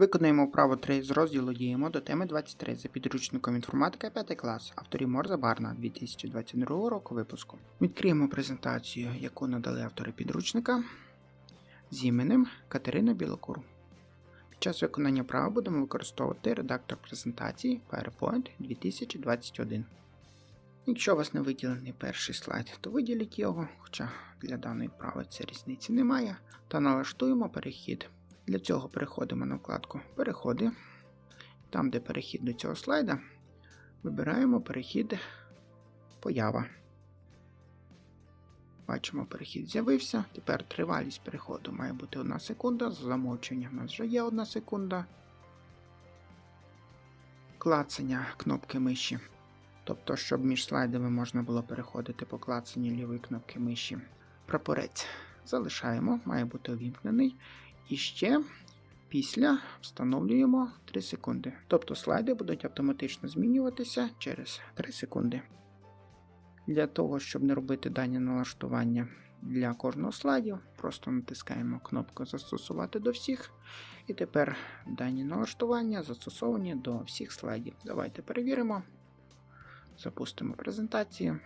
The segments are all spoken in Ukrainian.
Виконуємо вправо 3 з розділу Діємо до теми 23 за підручником інформатика 5 клас, авторів Морза Барна 2022 року випуску. Відкриємо презентацію, яку надали автори підручника з іменем Катерина Білокур. Під час виконання вправи будемо використовувати редактор презентації PowerPoint 2021. Якщо у вас не виділений перший слайд, то виділіть його, хоча для даної вправи це різниці немає, та налаштуємо перехід. Для цього переходимо на вкладку Переходи. Там, де перехід до цього слайда, вибираємо перехід Поява. Бачимо, перехід з'явився. Тепер тривалість переходу має бути 1 секунда. За замовченням у нас вже є 1 секунда. Клацання кнопки миші. Тобто, щоб між слайдами можна було переходити по клацанню лівої кнопки миші. Прапорець залишаємо, має бути увімкнений. І ще після встановлюємо 3 секунди. Тобто слайди будуть автоматично змінюватися через 3 секунди. Для того, щоб не робити дані налаштування для кожного слайду, просто натискаємо кнопку Застосувати до всіх. І тепер дані налаштування застосовані до всіх слайдів. Давайте перевіримо. Запустимо презентацію.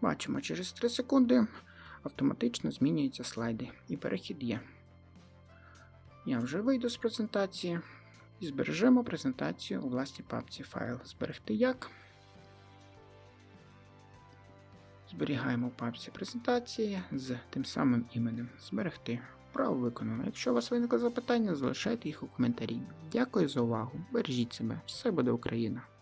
Бачимо через 3 секунди автоматично змінюються слайди і перехід є. Я вже вийду з презентації і збережемо презентацію у власній папці файл. Зберегти як. Зберігаємо в папці презентації з тим самим іменем. Зберегти. Вправо виконано. Якщо у вас виникли запитання, залишайте їх у коментарі. Дякую за увагу. Бережіть себе. Все буде Україна!